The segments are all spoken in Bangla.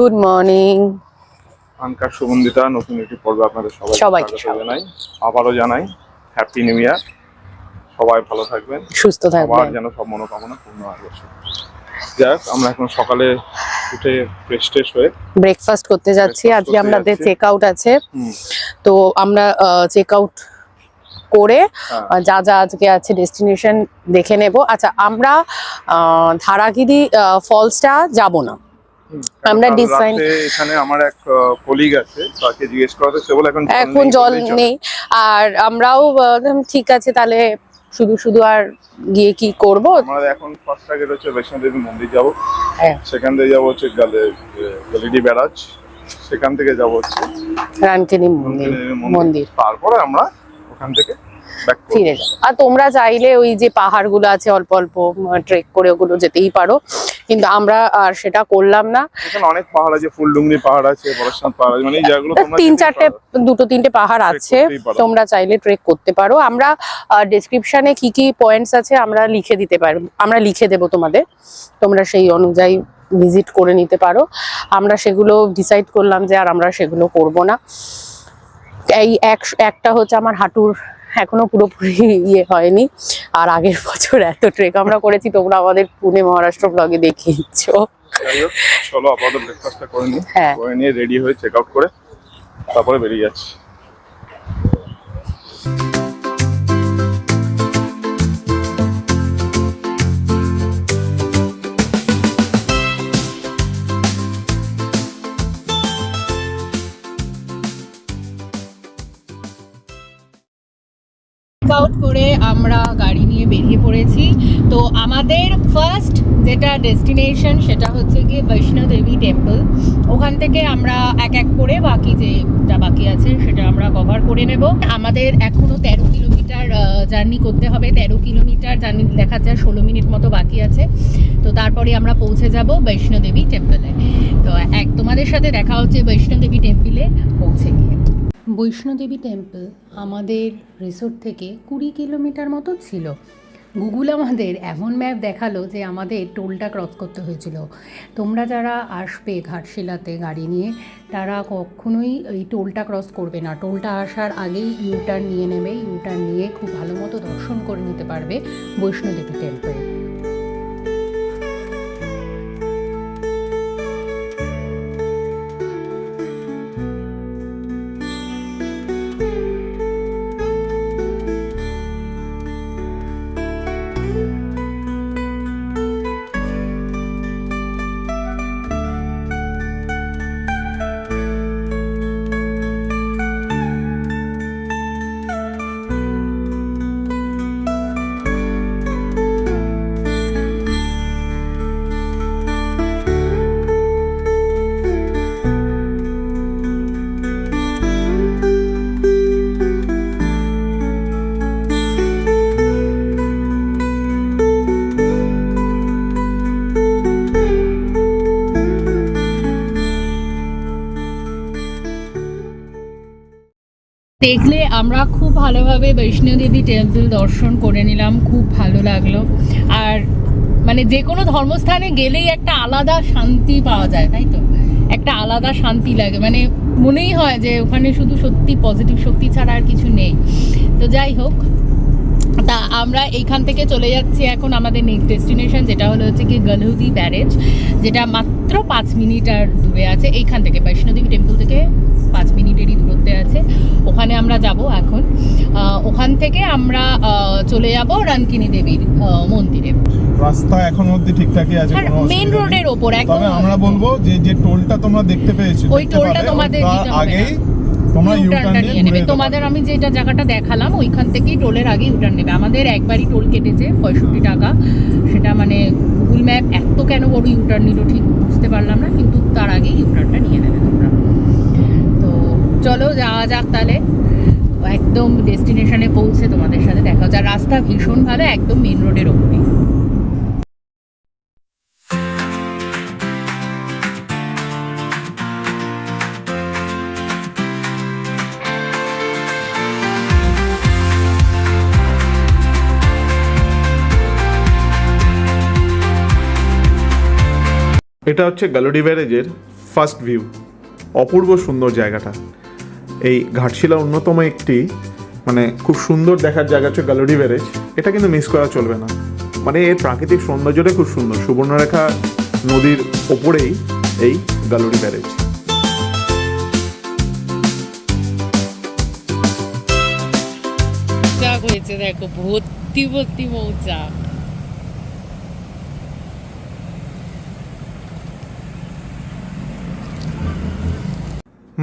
গুড মর্নিং আনকার সুগন্ধিতা নতুন একটি পর্বে আপনাদের সবাই সবাইকে জানাই। আবারও জানাই হ্যাপি নিউ ইয়ার সবাই ভালো থাকবেন। সুস্থ থাকবেন। যেন সব মনোকামনা পূর্ণ হয় যাই আমরা এখন সকালে উঠে ফ্রেশ ট্রেশ হয়ে ব্রেকফাস্ট করতে যাচ্ছি। আজকে আমাদের চেক আউট আছে তো আমরা চেক আউট করে হ্যাঁ, যা যা আজকে আছে ডেস্টিনেশন দেখে নেব। আচ্ছা আমরা ধারাগিরি ফলসটা যাব না। আমরা রাতে এখানে আমার এক কলিগ আছে তাকে জিজ্ঞেস করাতে সে বলে এখন এখন জল নেই। আর আমরাও ঠিক আছে তাহলে শুধু শুধু আর গিয়ে কি করব? আমরা এখন ফার্স্ট টার্গেট হচ্ছে বৈষ্ণোদেবী মন্দির যাব। হ্যাঁ। সেখান থেকে যাব হচ্ছে গলিডি ব্যারাজ। সেখান থেকে যাব হচ্ছে রানকেনি মন্দির মন্দির। তারপরে আমরা ওখান থেকে ফিরে যাও আর তোমরা চাইলে ওই যে পাহাড়গুলো আছে অল্প অল্প ট্রেক করে ওগুলো যেতেই পারো। কিন্তু আমরা আর সেটা করলাম না। অনেক পাহাড় আছে ফুলডুঙ্গি পাহাড় আছে পাহাড় মানে জায়গাগুলো তিন চারটে দুটো তিনটে পাহাড় আছে তোমরা চাইলে ট্রেক করতে পারো। আমরা ডেসক্রিপশনে কি কি পয়েন্টস আছে আমরা লিখে দিতে পারব আমরা লিখে দেবো তোমাদের। তোমরা সেই অনুযায়ী ভিজিট করে নিতে পারো। আমরা সেগুলো ডিসাইড করলাম যে আর আমরা সেগুলো করব না। এই এক একটা হচ্ছে আমার হাঁটুর এখনও পুরোপুরি ইয়ে হয়নি। আর আগের বছর এত ট্রেক আমরা করেছি তোমরা আমাদের পুনে মহারাষ্ট্র ব্লগে দেখিয়েছ। চলো আপাতত ব্রেকফাস্টটা করে নিই। হ্যাঁ। করে নিয়ে রেডি হয়ে চেক আউট করে তারপরে বেরিয়ে যাচ্ছি। আমাদের ফার্স্ট যেটা ডেস্টিনেশন সেটা হচ্ছে গিয়ে বৈষ্ণোদেবী টেম্পল ওখান থেকে আমরা এক এক করে বাকি যেটা বাকি আছে সেটা আমরা কভার করে নেব। আমাদের এখনও তেরো কিলোমিটার জার্নি করতে হবে। তেরো কিলোমিটার জার্নি দেখা যায় ষোলো মিনিট মতো বাকি আছে। তো তারপরে আমরা পৌঁছে যাব বৈষ্ণোদেবী টেম্পলে তো এক, তোমাদের সাথে দেখা হচ্ছে বৈষ্ণোদেবী টেম্পলে পৌঁছে গিয়ে। বৈষ্ণোদেবী টেম্পল আমাদের রিসোর্ট থেকে কুড়ি কিলোমিটার মতো ছিল। গুগল আমাদের এমন ম্যাপ দেখাল যে আমাদের টোলটা ক্রস করতে হয়েছিল। তোমরা যারা আসবে ঘাটশিলাতে গাড়ি নিয়ে, তারা কখনোই এই টোলটা ক্রস করবে না। টোলটা আসার আগেই ইউটার্ন নিয়ে নেবে। ইউটার্ন নিয়ে খুব ভালো মতো দর্শন করে নিতে পারবে বৈষ্ণোদেবী টেম্পল আমরা খুব ভালোভাবে বৈষ্ণোদেবী টেম্পল দর্শন করে নিলাম, খুব ভালো লাগল। আর মানে যে কোনো ধর্মস্থানে গেলেই একটা আলাদা শান্তি পাওয়া যায়, তাই তো? একটা আলাদা শান্তি লাগে। মানে মনেই হয় যে ওখানে শুধু সত্যি পজিটিভ শক্তি ছাড়া আর কিছু নেই। তো যাই হোক, তা আমরা এইখান থেকে চলে যাচ্ছি এখন আমাদের নেক্সট ডেস্টিনেশন যেটা হলো হচ্ছে কি গলহুদি ব্যারেজ, যেটা মাত্র পাঁচ মিনিট আর দূরে আছে। এইখান থেকে বৈষ্ণোদেবী টেম্পল থেকে পাঁচ মিনিটেরই দূরত্বে আছে। ওখানে আমরা যাব এখন। ওখান থেকে আমরা চলে যাব রানকিনি দেবীর মন্দিরে। রাস্তা এখন অবধি ঠিকঠাকই আছে কোনো মেন রোডের ওপর একদম তবে আমরা বলব যে যে টোলটা তোমরা দেখতে পেয়েছ ওই টোলটা তোমাদের আগেই তোমরা ইউটার্ন ইউটার্নটা নিয়ে নেবে। তোমাদের আমি যেটা জায়গাটা দেখালাম ওইখান থেকেই টোলের আগে ইউটার্ন নেবে। আমাদের একবারই টোল কেটেছে পঁয়ষট্টি টাকা। সেটা মানে গুগল ম্যাপ এত কেন বড় ইউটার্ন নিল ঠিক বুঝতে পারলাম না কিন্তু তার আগেই ইউটার্নটা নিয়ে নেবে তোমরা। চলো যাওয়া যাক তাহলে। একদম ডেস্টিনেশনে পৌঁছে তোমাদের সাথে দেখা আর রাস্তা ভীষণ ভালো, একদম মেন রোডের ওপরে। এটা হচ্ছে গ্যালোডি ব্যারেজের ফার্স্ট ভিউ অপূর্ব সুন্দর জায়গাটা। এই ঘাটশিলা অন্যতম একটি মানে খুব সুন্দর দেখার জায়গা হচ্ছে গ্যালোডি ব্যারেজ। এটা কিন্তু মিস করা চলবে না। মানে এর প্রাকৃতিক সৌন্দর্যটা খুব সুন্দর। সুবর্ণরেখা নদীর ওপরেই এই গ্যালোডি ব্যারেজ। দেখো, ভর্তি ভর্তি মৌচাক।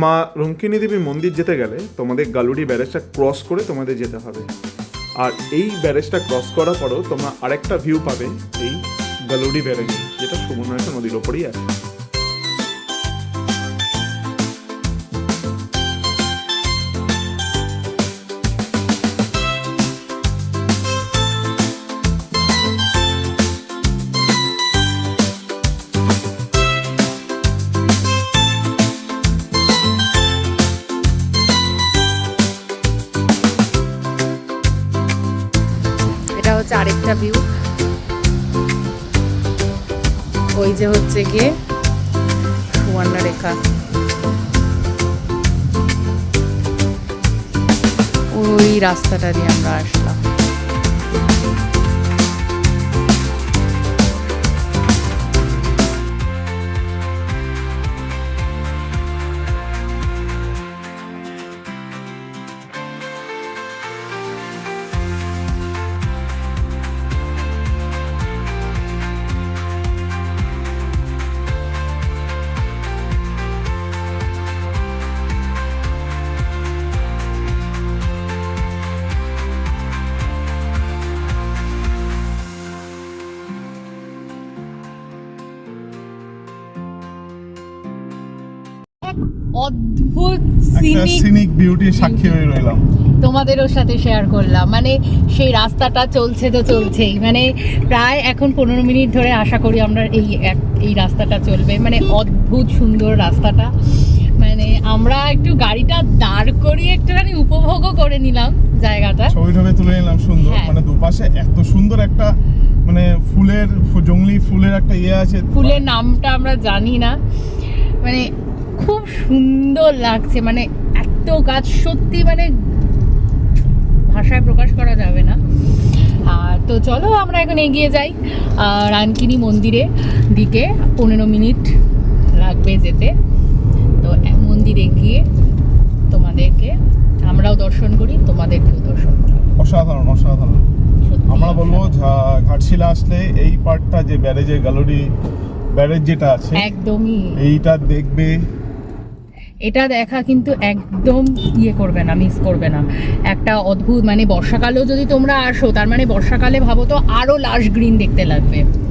মা রঙ্কিনী দেবী মন্দির যেতে গেলে তোমাদের গালুডি ব্যারেজটা ক্রস করে তোমাদের যেতে হবে। আর এই ব্যারেজটা ক্রস করার পরও তোমরা আরেকটা ভিউ পাবে এই গালুডি ব্যারেজ, যেটা সুবর্ণরেখা নদীর ওপরেই আছে। হচ্ছে গিয়ে সুবর্ণরেখা ওই রাস্তাটা দিয়ে আমরা আসলাম সিনিক বিউটির সাক্ষী হয়ে রইলাম। তোমাদেরও সাথে শেয়ার করলাম। মানে সেই রাস্তাটা চলছে তো চলছেই। মানে প্রায় এখন পনেরো মিনিট ধরে আশা করি আমরা এই এই রাস্তাটা চলবে। মানে অদ্ভুত সুন্দর রাস্তাটা। মানে আমরা একটু গাড়িটা দাঁড় করিয়ে একটুখানি উপভোগও করে নিলাম জায়গাটা। ছবি টবি তুলে নিলাম সুন্দর। হ্যাঁ। মানে দুপাশে এত সুন্দর একটা মানে ফুলের জংলি ফুলের একটা ইয়ে আছে। ফুলের নামটা আমরা জানি না। মানে খুব সুন্দর লাগছে মানে এত গাছ সত্যি মানে ভাষায় প্রকাশ করা যাবে না। আর তো চলো আমরা এখন এগিয়ে যাই রানকিনি মন্দিরে দিকে। পনেরো মিনিট লাগবে যেতে। তো মন্দিরে গিয়ে তোমাদেরকে আমরাও দর্শন করি তোমাদেরকেও দর্শন করি। অসাধারণ অসাধারণ। আমরা বলব ঘাটশিলা আসলে এই পার্টটা যে ব্যারেজের গ্যালোরি ব্যারেজ যেটা আছে একদমই। এইটা দেখবে এটা দেখা কিন্তু একদম ইয়ে করবে না মিস করবে না। একটা অদ্ভুত মানে বর্ষাকালেও যদি তোমরা আসো, তার মানে বর্ষাকালে ভাবো তো আরও লাশ গ্রিন দেখতে লাগবে।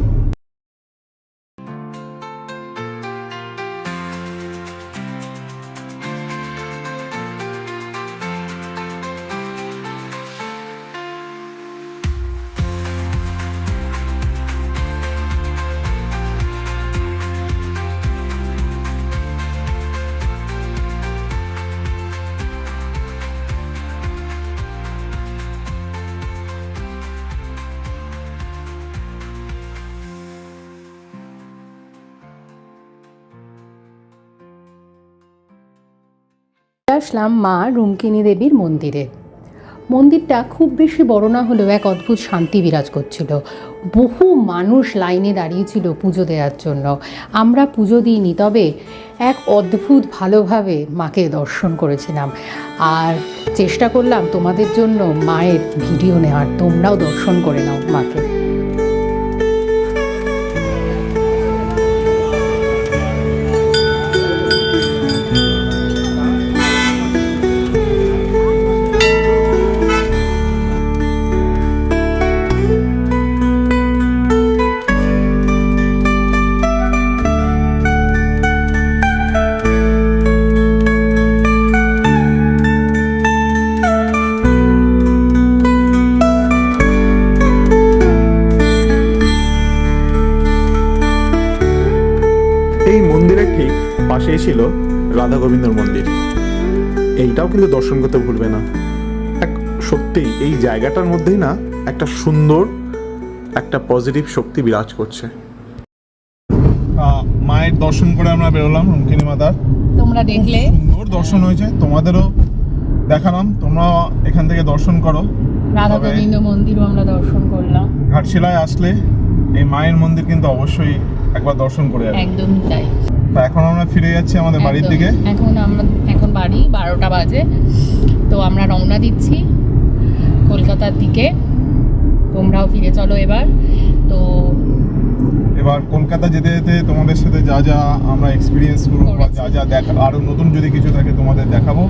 আসলাম মা রুমকিনী দেবীর মন্দিরে। মন্দিরটা খুব বেশি বড় না হলেও এক অদ্ভুত শান্তি বিরাজ করছিল। বহু মানুষ লাইনে দাঁড়িয়েছিল পুজো দেওয়ার জন্য। আমরা পুজো দিইনি, তবে এক অদ্ভুত ভালোভাবে মাকে দর্শন করেছিলাম। আর চেষ্টা করলাম তোমাদের জন্য মায়ের ভিডিও নেওয়ার, তোমরাও দর্শন করে নাও মাকে। রাধা গোবিন্দর মন্দির। এইটাও কিন্তু দর্শন করতে ভুলবে না। এক সত্যিই এই জায়গাটার মধ্যেই না একটা সুন্দর একটা পজিটিভ শক্তি বিরাজ করছে। আহ, মায়ের দর্শন করে আমরা বেরোলাম রুমকিনি মাতার। তোমরা দেখলে। সুন্দর দর্শন হয়েছে তোমাদেরও দেখালাম তোমরা এখান থেকে দর্শন করো। রাধা গোবিন্দ মন্দিরও আমরা দর্শন করলাম। ঘাটশিলায় আসলে এই মায়ের মন্দির কিন্তু অবশ্যই একবার দর্শন করে যাবে একদমই তাই। তা এখন আমরা ফিরে যাচ্ছি আমাদের বাড়ির দিকে। এখন আমরা এখন বাড়ি বারোটা বাজে। তো আমরা রওনা দিচ্ছি কলকাতার দিকে। তোমরাও ফিরে চলো এবার। তো এবার কলকাতা যেতে যেতে তোমাদের সাথে যা যা আমরা এক্সপিরিয়েন্স করব বা যা যা দেখা আরও নতুন যদি কিছু থাকে তোমাদের দেখাবো।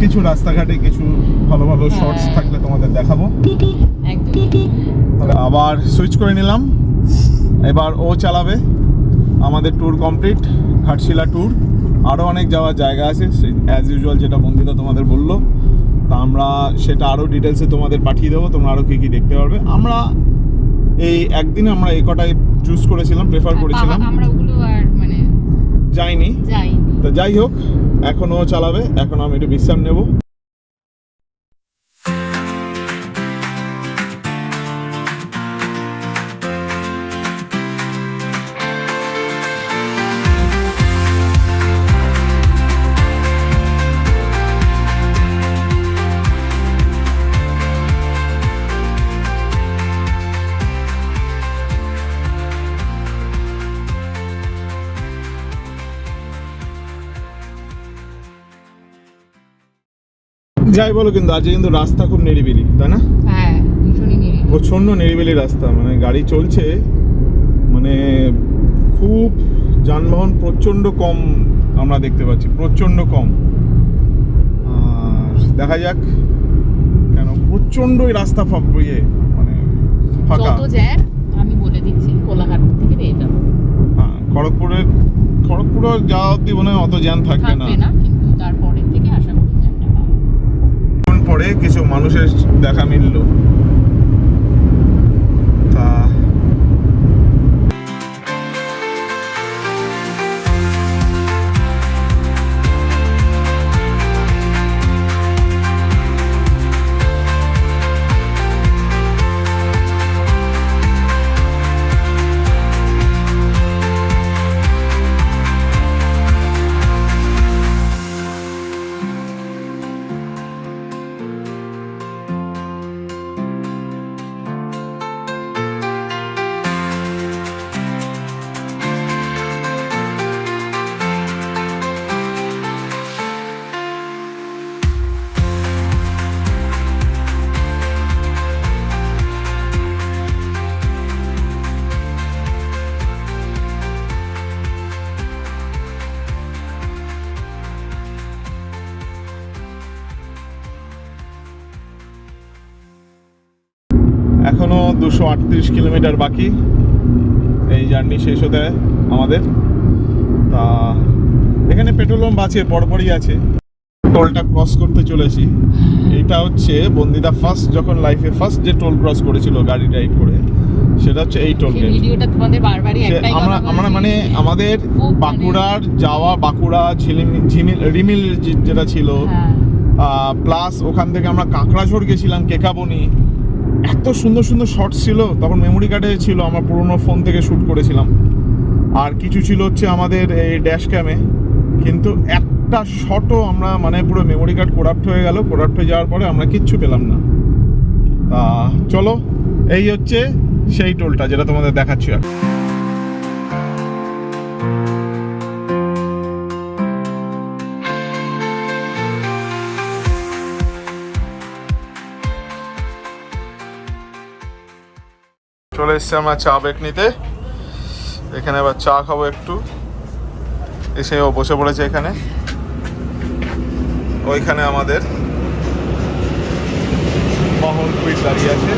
কিছু রাস্তাঘাটে কিছু ভালো ভালো শর্টস হ্যাঁ। থাকলে তোমাদের দেখাবো। তাহলে আবার সুইচ করে নিলাম। এবার ও চালাবে আমাদের ট্যুর কমপ্লিট ঘাটশিলা ট্যুর আরও অনেক যাওয়ার জায়গা আছে অ্যাজ ইউজুয়াল যেটা বন্ধুরা তোমাদের বলল। তা আমরা সেটা আরও ডিটেলসে তোমাদের পাঠিয়ে দেবো তোমরা আরও কী কী দেখতে পারবে। আমরা এই একদিনে আমরা এই কটাই চুজ করেছিলাম প্রেফার করেছিলাম। আমরা ওগুলো আর মানে যাইনি। যাই তো যাই হোক এখন ও চালাবে এখন আমি একটু বিশ্রাম নেব। যাই বলো কিন্তু আজকে কিন্তু রাস্তা খুব নিরিবিলি তাই না? হ্যাঁ প্রচণ্ড নিরিবিলি। রাস্তা মানে গাড়ি চলছে মানে খুব যানবাহন প্রচণ্ড কম আমরা দেখতে পাচ্ছি প্রচণ্ড কম। দেখা যাক কেন প্রচন্ডই রাস্তা ফাঁক ইয়ে মানে ফাঁকা। আমি বলে দিচ্ছি কোলাঘাট থেকে পেয়ে যাব। হ্যাঁ খড়গপুরের খড়গপুরে যাওয়া অব্দি মনে হয় অত জ্যাম থাকবে না থাকবে না কিন্তু তারপরের থেকে আশা করি জ্যামটা পাবো কিছুক্ষণ পরে কিছু মানুষের দেখা মিলল। দুশো আটত্রিশ কিলোমিটার বাকি। এই জার্নি শেষ হতে আমাদের। তা এখানে পেট্রোল পাম্প আছে পরপরই আছে। টোলটা ক্রস করতে চলেছি। এটা হচ্ছে বন্দিদা ফার্স্ট যখন লাইফে ফার্স্ট যে টোল ক্রস করেছিল গাড়ি ড্রাইভ করে সেটা হচ্ছে এই টোল সেই ভিডিওটা তোমাদের বারবারই একটাই আমরা আমরা মানে আমাদের মানে- বাঁকুড়ার যাওয়া বাঁকুড়া ঝিমিল রিমিল যেটা ছিল হ্যাঁ। প্লাস ওখান থেকে আমরা কাঁকড়াঝোড় গেছিলাম কেকাবনি। এত সুন্দর সুন্দর শর্টস ছিল, তখন মেমোরি কার্ডে ছিল, আমার পুরোনো ফোন থেকে শ্যুট করেছিলাম। আর কিছু ছিল হচ্ছে আমাদের এই ড্যাশ ক্যামে কিন্তু একটা শটও আমরা মানে পুরো মেমোরি কার্ড করাপ্ট হয়ে গেল করাপ্ট হয়ে যাওয়ার পরে আমরা কিচ্ছু পেলাম না। তা চলো, এই হচ্ছে সেই টোলটা যেটা তোমাদের দেখাচ্ছি এখন। এসছি আমরা চা ব্রেক নিতে এখানে আবার চা খাব একটু। এসে ও বসে পড়েছে এখানে। ওইখানে আমাদের মহল কুইট দাঁড়িয়ে আছে।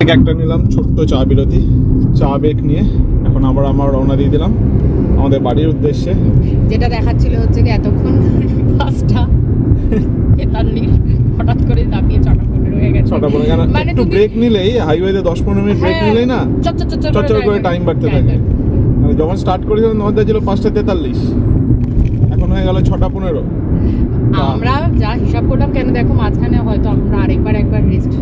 একটা নিলাম ছোট্ট চা বিরতি। চা ব্রেক নিয়ে এখন আবার আমরা রওনা দিয়ে দিলাম। আমাদের বাড়ির উদ্দেশ্যে। যেটা দেখাচ্ছিল হচ্ছে কি এতক্ষণ পাঁচটা। তেতাল্লিশ হঠাৎ করে দাপিয়ে ছটা পনেরো হয়ে গেছে। ছটা পনেরো কেন? মানে একটু ব্রেক নিলেই হাইওয়েতে দশ পনেরো মিনিট ব্রেক হ্যাঁ, নিলেই না? চট করে টাইম বাড়তে থাকে। মানে যখন স্টার্ট করেছিলাম তোমাদের ছিল পাঁচটা তেতাল্লিশ। এখন হয়ে গেল ছটা পনেরো। আমরা যা হিসাব করলাম কেন দেখো মাঝখানে হয়তো আমরা আরেকবার একবার রেস্ট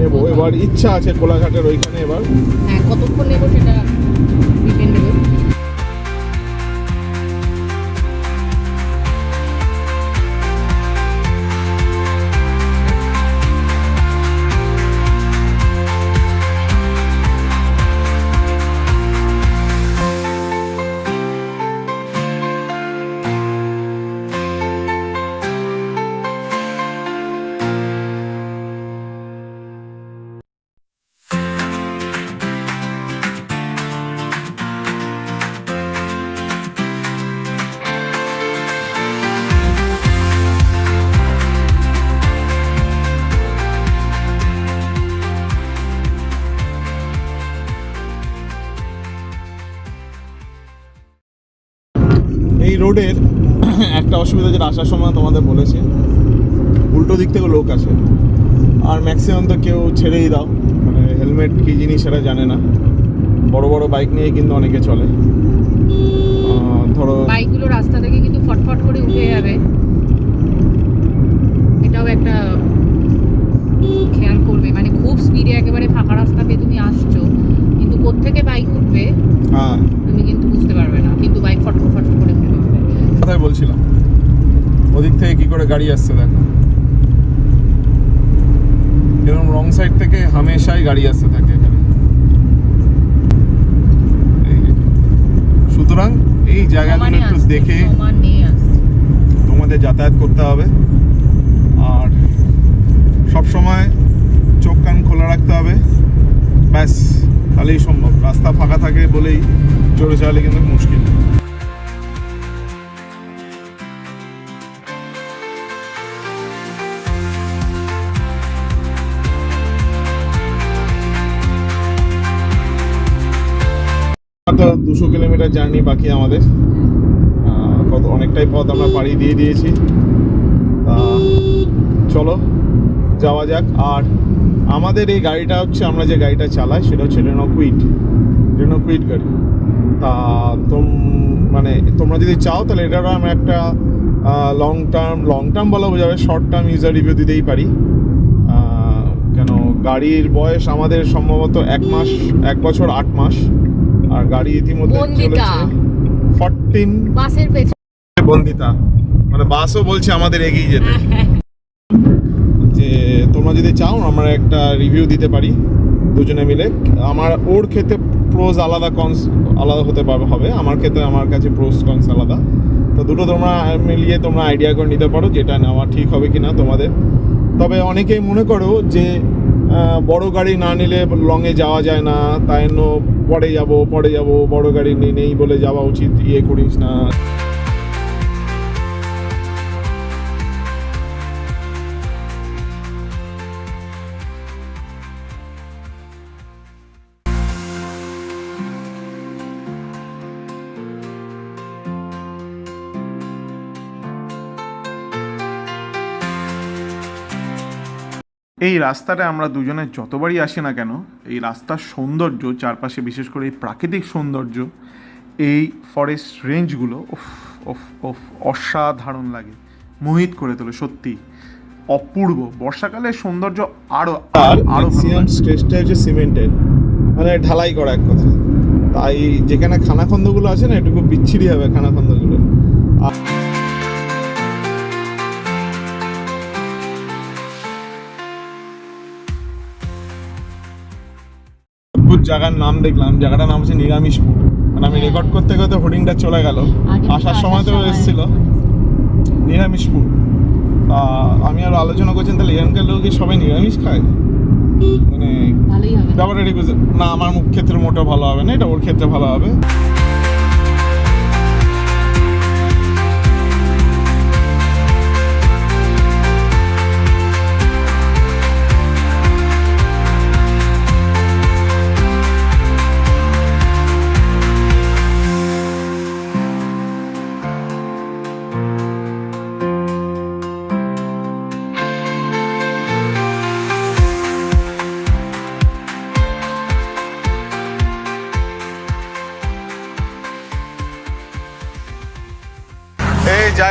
নেব। এবার ইচ্ছা আছে কোলাঘাটের ওইখানে এবার। হ্যাঁ কতক্ষণ নেব সেটা ডিপেন্ডেবল অসুবিধা যেটা আসার সময় তোমাদের বলেছি। উল্টো দিক থেকে লোক আসে। আর ম্যাক্সিমাম তো কেউ ছেড়েই দাও। মানে হেলমেট কী জিনিস সেটা জানে না। বড় বড় বাইক নিয়ে কিন্তু অনেকে চলে। ধরো বাইকগুলো রাস্তা থেকে কিন্তু ফটফট করে উঠে যাবে এটাও একটা খেয়াল করবে মানে খুব স্পিডে একেবারে ফাঁকা রাস্তা পেয়ে তুমি আসছো কিন্তু কোত্থেকে বাইক উঠবে হ্যাঁ তুমি কিন্তু বুঝতে পারবে না কিন্তু বাইক ফটফট ফটফট করে উঠে যাবে কথাই বলছিলাম ওদিক থেকে কি করে গাড়ি আসছে দেখো। এরকম রং সাইড থেকে হামেশাই গাড়ি আসতে থাকে এখানে। সুতরাং এই জায়গাগুলো একটু দেখে তোমাদের যাতায়াত করতে হবে। আর সব সময় চোখ কান খোলা রাখতে হবে। ব্যাস তাহলেই সম্ভব। রাস্তা ফাঁকা থাকে বলেই জোরে চালালে কিন্তু মুশকিল। তো দুশো কিলোমিটার জার্নি বাকি আমাদের। কত, অনেকটাই পথ আমরা পাড়ি দিয়ে দিয়েছি। তা চলো, যাওয়া যাক। আর আমাদের এই গাড়িটা হচ্ছে, আমরা যে গাড়িটা চালাই, সেটা হচ্ছে রেনো কুইট রেনো কুইট গাড়ি। তা তোম মানে তোমরা যদি চাও, তাহলে এটারও আমরা একটা লং টার্ম লং টার্ম বলা বোঝাবে শর্ট টার্ম ইউজার রিভিউ দিতেই পারি। কেন, গাড়ির বয়স আমাদের সম্ভবত এক মাস, এক বছর আট মাস। আর গাড়ি ইতিমধ্যে। চলেছে। ফরটিন বাসের পেছনে। বন্দিতা। মানে বাসও বলছে আমাদের এগিয়ে যেতে। যে তোমরা যদি চাও আমরা একটা রিভিউ দিতে পারি দুজনে মিলে। আমার ওর ক্ষেত্রে প্রোজ আলাদা কনস আলাদা হতে পারবে হবে। আমার ক্ষেত্রে আমার কাছে প্রোজ কনস আলাদা। তো দুটো তোমরা মিলিয়ে তোমরা আইডিয়া করে নিতে পারো যেটা নেওয়া ঠিক হবে কি না তোমাদের। তবে অনেকেই মনে করো যে বড় গাড়ি না নিলে লংয়ে যাওয়া যায় না, তাই পরে যাব পরে যাব, বড় গাড়ি নেই বলে যাওয়া উচিত ইয়ে করিস না। এই রাস্তাটা আমরা দুজনে যতবারই আসি না কেন এই রাস্তার সৌন্দর্য চারপাশে বিশেষ করে এই প্রাকৃতিক সৌন্দর্য এই ফরেস্ট রেঞ্জগুলো ওফ ওফ ওফ অসাধারণ লাগে মোহিত করে তোলে সত্যি। অপূর্ব। বর্ষাকালে সৌন্দর্য আরও আর আরও স্টেজটা হচ্ছে সিমেন্টের মানে ঢালাই করা এক কথা তাই যেখানে খানাখন্দগুলো আছে না একটু খুব বিচ্ছিরি হবে খানাখন্দগুলো। জায়গার নাম দেখলাম জায়গাটার নাম হচ্ছে নিরামিষপুর। মানে আমি রেকর্ড করতে করতে হোর্ডিংটা চলে গেল। আসার সময় তো এসেছিল। নিরামিষপুর। আমি আর আলোচনা করছেন তাহলে এখানকার লোক সবাই নিরামিষ খায়? মানে ব্যাপারটা না আমার মুখ ক্ষেত্রে মোটেও ভালো হবে না এটা ওর ক্ষেত্রে ভালো হবে।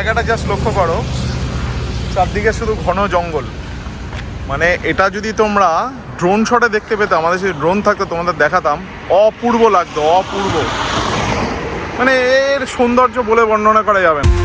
জায়গাটা জাস্ট লক্ষ্য করো। চারদিকে শুধু ঘন জঙ্গল। মানে এটা যদি তোমরা ড্রোন শটে দেখতে পেতে, আমাদের যদি ড্রোন থাকতো, তোমাদের দেখাতাম। অপূর্ব লাগতো, অপূর্ব। মানে এর সৌন্দর্য বলে বর্ণনা করা যাবে না।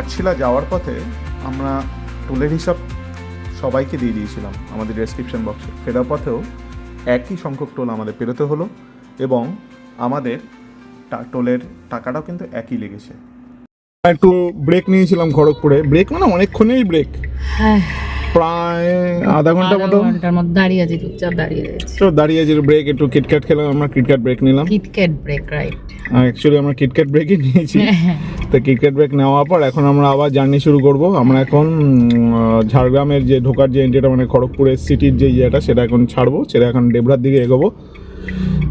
ঘাটশিলা যাওয়ার পথে আমরা টোলের হিসাব সবাইকে দিয়ে দিয়েছিলাম আমাদের ডেসক্রিপশন বক্সে ফেরার পথেও একই সংখ্যক টোল আমাদের পেরোতে হলো এবং আমাদের টোলের টাকাটাও কিন্তু একই লেগেছে। একটু ব্রেক নিয়েছিলাম খড়গপুরে। ব্রেক মানে অনেকক্ষণেই ব্রেক হ্যাঁ। প্রায় আধা ঘণ্টা মতো? ঘণ্টার মধ্যে দাঁড়িয়ে আছি চুপচাপ দাঁড়িয়ে রয়েছি। তো দাঁড়িয়ে আছে ব্রেক একটু কিটক্যাট খেলাম আমরা কিটক্যাট ব্রেক নিলাম। কিটক্যাট ব্রেক রাইট অ্যাকচুয়ালি আমরা কিটক্যাট ব্রেকই নিয়েছি। তো কিটক্যাট ব্রেক নেওয়ার পর এখন আমরা আবার জার্নি শুরু করব। আমরা এখন ঝাড়গ্রামের যে ঢোকার যে এন্ট্রিটা মানে খড়গপুরের সিটির যে ইয়েটা সেটা এখন ছাড়বো সেটা এখন ডেবরার দিকে এগোবো।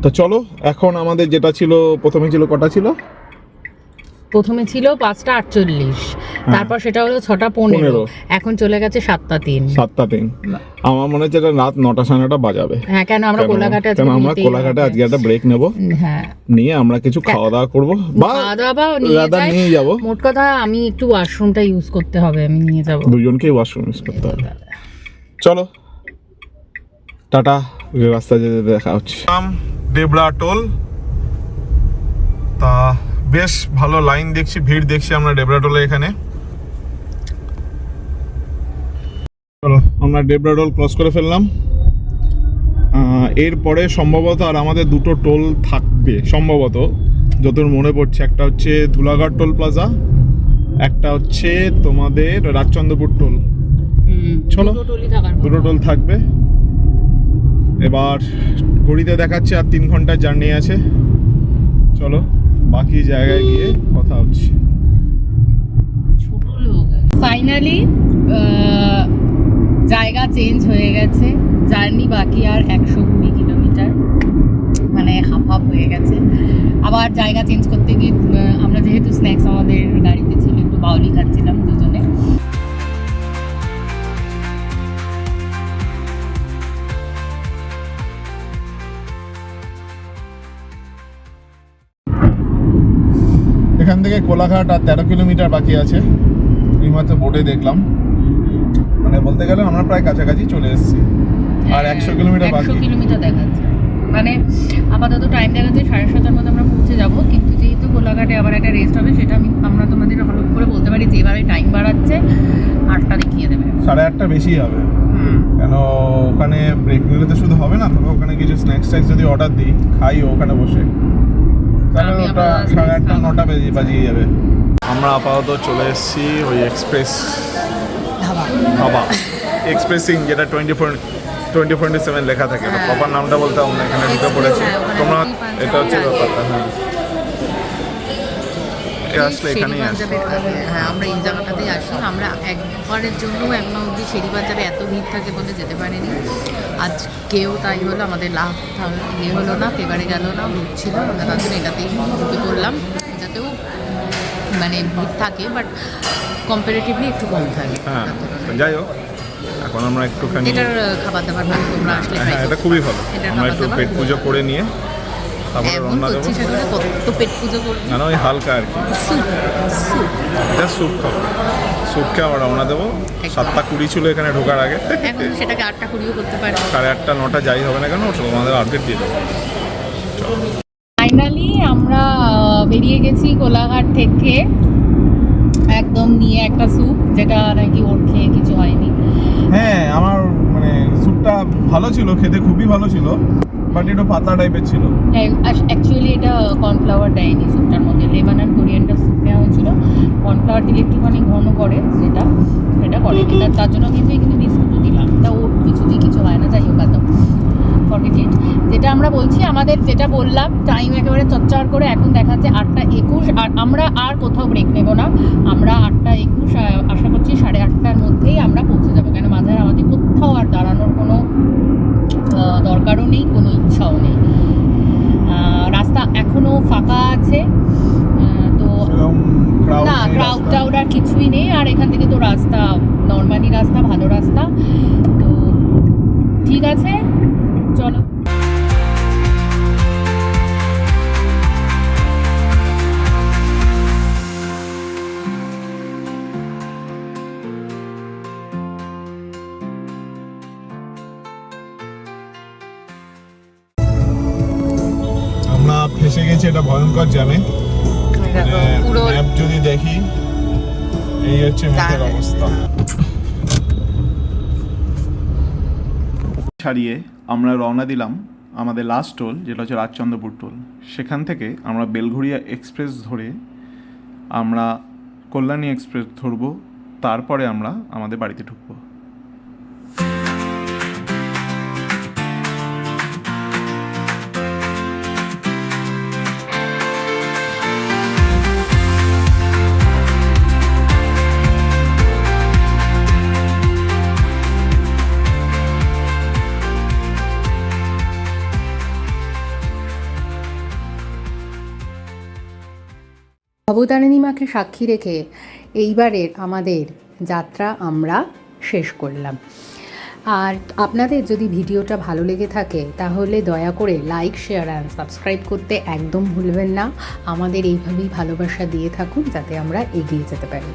তো চলো এখন আমাদের যেটা ছিল প্রথমে ছিল কটা ছিল? প্রথমে ছিল পাঁচটা আটচল্লিশ তারপর সেটা হলো ছটা পনেরো। এখন চলে গেছে সাতটা তিন। সাতটা তিন। আমার মনে হচ্ছে এটা রাত নটা সাড়ে নটা বাজাবে। হ্যাঁ কেন আমরা কোলাঘাটে আজকে আমরা কোলাঘাটে আজকে একটা ব্রেক নেব। হ্যাঁ। নিয়ে আমরা কিছু খাওয়া দাওয়া করব। খাওয়া দাওয়া বা নিয়ে যাই। নিয়ে যাব। মোট কথা আমি একটু ওয়াশরুমটা ইউজ করতে হবে আমি নিয়ে যাব। দুজনকেই ওয়াশরুম ইউজ করতে হবে। চলো। টাটা। রাস্তা যেতে দেখা হচ্ছে। ডেবরা টোল। বেশ ভালো লাইন দেখছি ভিড় দেখছি আমরা ডেবরা টোলে এখানে। চলো আমরা ডেবরাডোল ক্রস করে ফেললাম। এরপরে সম্ভবত আর আমাদের দুটো টোল থাকবে সম্ভবত। যতদূর মনে পড়ছে একটা হচ্ছে ধুলাঘাট টোল প্লাজা একটা হচ্ছে তোমাদের রাজচন্দ্রপুর টোল। চলো। টলি। দুটো টোল থাকবে। এবার ঘড়িতে দেখাচ্ছে আর তিন ঘণ্টার জার্নি আছে। চলো। বাকি জায়গায় গিয়ে কথা হচ্ছে। ফাইনালি জায়গা চেঞ্জ হয়ে গেছে। জার্নি বাকি আর একশো কুড়ি কিলোমিটার। মানে হাফ হাফ হয়ে গেছে। আবার জায়গা চেঞ্জ করতে গিয়ে আমরা যেহেতু স্ন্যাক্স আমাদের গাড়িতে ছিল, একটু বাউলি খাচ্ছিলাম, দুজনে থেকে কোলাঘাট আর তেরো কিলোমিটার বাকি আছে। এইমাত্র বোর্ডে দেখলাম। মানে বলতে গেলে আমরা প্রায় কাছাকাছি চলে এসেছি। আর একশো কিলোমিটার বাকি। কিলোমিটার দেখাচ্ছে। মানে আপাতত টাইম দেখাচ্ছে সাড়ে সাতটার মধ্যে আমরা পৌঁছে যাব। কিন্তু যেহেতু কোলাঘাটে আবার একটা রেস্ট হবে সেটা আমি আমরা তোমাদের হলপ করে বলতে পারি যেভাবে টাইম বাড়াচ্ছে আটটা দেখিয়ে দেবে। সাড়ে আটটা বেশি হবে। কেন ওখানে ব্রেক নিলে তো শুধু হবে না তবে ওখানে কিছু স্ন্যাক্স ট্যাক্স যদি অর্ডার দিই খাই ওখানে বসে। তাহলে ওটা সাড়ে আটটা নটা বেজে বাজিয়ে যাবে। আমরা আপাতত চলে এসেছি ওই এক্সপ্রেস ধাবা। এক্সপ্রেসিং যেটা twenty four twenty four seven লেখা থাকে। হ্যাঁ। প্রপার নামটা বলতে আমরা এখানে ঢুকে পড়েছি। হ্যাঁ, তোমরা এটা হচ্ছে। ব্যাপারটা হ্যাঁ। আসলে এখানেই আসে। হ্যাঁ আমরা এই জায়গাটাতেই আসি। আমরা একবারের জন্য এখনও অবধি শেরি বাজারে এত ভিড় থাকে বলে যেতে পারিনি। আজকেও তাই হলো আমাদের লাভ ইয়ে হলো না ফেভারে গেল না ছিল। আমরা তার জন্য এটাতেই ঢুকে পড়লাম। যাতেও মানে ভিড় থাকে বাট কম্পারেটিভলি একটু কম থাকে। হ্যাঁ। যাই হোক এখন আমরা একটুখানি এটার খাবার দাবার তোমরা আসলে হ্যাঁ এটা খুবই ভালো। আমরা একটু পেট পুজো করে নিয়ে তারপরে এমন রওনা দেবো। কত পেট পুজো করবি? না না ওই হালকা আর কি। Soup soup. স্যুপ খাব। স্যুপ খেয়ে আবার রওনা দেবো। সাতটা কুড়ি ছিল এখানে ঢোকার আগে। এখন সেটাকে আটটা কুড়িও করতে পারো। সাড়ে আটটা নটা যাই হবে না কেন তোমাদের আপডেট দিয়ে দেবো। ফাইনালি আমরা বেরিয়ে গেছি কোলাঘাট থেকে। একদম নিয়ে একটা স্যুপ যেটা নাকি ওর খেয়ে কিছু হয়নি। হ্যাঁ আমার মানে স্যুপটা ভালো ছিল খেতে খুবই ভালো ছিল। বাট একটু পাতলা টাইপের ছিল। অ্যাকচুয়ালি এটা কর্নফ্লাওয়ার দেয়নি স্যুপটার মধ্যে। লেমন অ্যান্ড কোরিয়ান্ডার স্যুপ নেওয়া হয়েছিল। কর্নফ্লাওয়ার দিলে একটুখানি ঘন করে যেটা সেটা করেনি তার তার জন্য কিন্তু কিন্তু বিস্কুটও দিলাম। তা ওর কিছু দিয়ে কিছু হয় না যাই হোক এত। ফর্টি যেটা আমরা বলছি আমাদের যেটা বললাম টাইম একেবারে চচ্চার করে এখন দেখাচ্ছে আটটা একুশ। আর আমরা আর কোথাও ব্রেক নেব না। আমরা আটটা একুশ আশা করছি সাড়ে আটটার মধ্যেই আমরা পৌঁছে যাব। কেন মাঝে আমাদের কোথাও আর দাঁড়ানোর কোনো দরকারও নেই কোনো ইচ্ছাও নেই। রাস্তা এখনও ফাঁকা আছে। তো না ক্রাউড টাউড আর কিছুই নেই আর এখান থেকে তো রাস্তা নর্মালি রাস্তা ভালো রাস্তা। তো ঠিক আছে চলো। ছাড়িয়ে আমরা রওনা দিলাম আমাদের লাস্ট টোল যেটা হচ্ছে রাজচন্দ্রপুর টোল সেখান থেকে আমরা বেলঘড়িয়া এক্সপ্রেস ধরে আমরা কল্যাণী এক্সপ্রেস ধরবো, তারপরে আমরা আমাদের বাড়িতে ঢুকবো। ভবতারিণী মাকে সাক্ষী রেখে এইবারের আমাদের যাত্রা আমরা শেষ করলাম। আর আপনাদের যদি ভিডিওটা ভালো লেগে থাকে, তাহলে দয়া করে লাইক শেয়ার অ্যান্ড সাবস্ক্রাইব করতে একদম ভুলবেন না। আমাদের এইভাবেই ভালোবাসা দিয়ে থাকুন, যাতে আমরা এগিয়ে যেতে পারি।